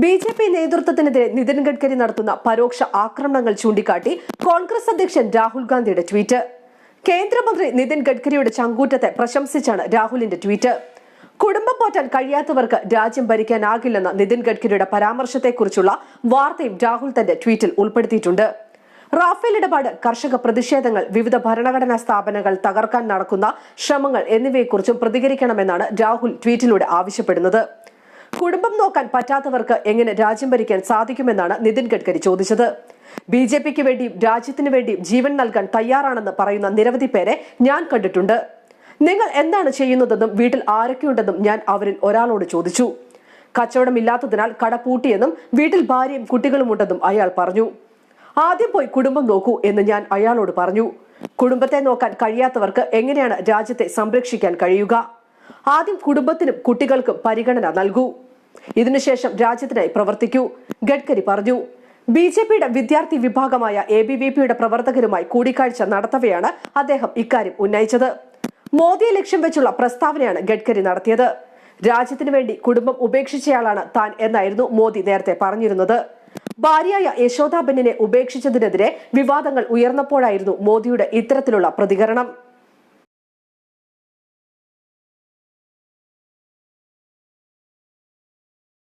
B J P നേതൃത്വത്തിനെതിരെ നിതിൻ ഗഡ്കരി നടത്തുന്ന പരോക്ഷ ആക്രമണങ്ങൾ ചൂണ്ടിക്കാട്ടി കോൺഗ്രസ് അധ്യക്ഷൻ രാഹുൽ ഗാന്ധിയുടെ ട്വീറ്റ്. കേന്ദ്രമന്ത്രി നിതിൻ ഗഡ്കരിയുടെ ചങ്കൂറ്റത്തെ പ്രശംസിച്ചാണ് രാഹുലിന്റെ ട്വീറ്റ്. കുടുംബം പോറ്റാൻ കഴിയാത്തവർക്ക് രാജ്യം ഭരിക്കാനാകില്ലെന്ന നിതിൻ ഗഡ്കരിയുടെ പരാമർശത്തെക്കുറിച്ചുള്ള വാർത്തയും രാഹുൽ തന്റെ ട്വീറ്റിൽ ഉൾപ്പെടുത്തിയിട്ടുണ്ട്. റാഫേൽ ഇടപാട് കർഷക പ്രതിഷേധങ്ങൾ വിവിധ ഭരണഘടനാ സ്ഥാപനങ്ങൾ തകർക്കാൻ നടക്കുന്ന ശ്രമങ്ങൾ എന്നിവയെക്കുറിച്ചും പ്രതികരിക്കണമെന്നാണ് രാഹുൽ ട്വീറ്റിലൂടെ ആവശ്യപ്പെടുന്നത്. കുടുംബം നോക്കാൻ പറ്റാത്തവർക്ക് എങ്ങനെ രാജ്യം ഭരിക്കാൻ സാധിക്കുമെന്നാണ് നിതിൻ ഗഡ്കരി ചോദിച്ചത്. ബി ജെ പിക്ക് വേണ്ടിയും രാജ്യത്തിന് വേണ്ടിയും ജീവൻ നൽകാൻ തയ്യാറാണെന്ന് പറയുന്ന നിരവധി പേരെ ഞാൻ കണ്ടിട്ടുണ്ട്. നിങ്ങൾ എന്താണ് ചെയ്യുന്നതെന്നും വീട്ടിൽ ആരൊക്കെയുണ്ടെന്നും ഞാൻ അവരിൽ ഒരാളോട് ചോദിച്ചു. കച്ചവടമില്ലാത്തതിനാൽ കട പൂട്ടിയെന്നും വീട്ടിൽ ഭാര്യയും കുട്ടികളും ഉണ്ടെന്നും അയാൾ പറഞ്ഞു. ആദ്യം പോയി കുടുംബം നോക്കൂ എന്ന് ഞാൻ അയാളോട് പറഞ്ഞു. കുടുംബത്തെ നോക്കാൻ കഴിയാത്തവർക്ക് എങ്ങനെയാണ് രാജ്യത്തെ സംരക്ഷിക്കാൻ കഴിയുക? ആദ്യം കുടുംബത്തിനും കുട്ടികൾക്കും പരിഗണന നൽകൂ. ഇതിനുശേഷം രാജ്യത്തിനായി പ്രവർത്തിക്കൂ. ഗഡ്കരി പറഞ്ഞു. ബി ജെ പിയുടെ വിദ്യാർത്ഥി വിഭാഗമായ എ ബി വി പിയുടെ പ്രവർത്തകരുമായി കൂടിക്കാഴ്ച നടത്തവെയാണ് അദ്ദേഹം ഇക്കാര്യം ഉന്നയിച്ചത്. മോദിയെ ലക്ഷ്യം വെച്ചുള്ള പ്രസ്താവനയാണ് ഗഡ്കരി നടത്തിയത്. രാജ്യത്തിനു വേണ്ടി കുടുംബം ഉപേക്ഷിച്ചയാളാണ് താൻ എന്നായിരുന്നു മോദി നേരത്തെ പറഞ്ഞിരുന്നത്. ഭാര്യയായ യശോദാബെന്നിനെ ഉപേക്ഷിച്ചതിനെതിരെ വിവാദങ്ങൾ ഉയർന്നപ്പോഴായിരുന്നു മോദിയുടെ ഇത്തരത്തിലുള്ള പ്രതികരണം.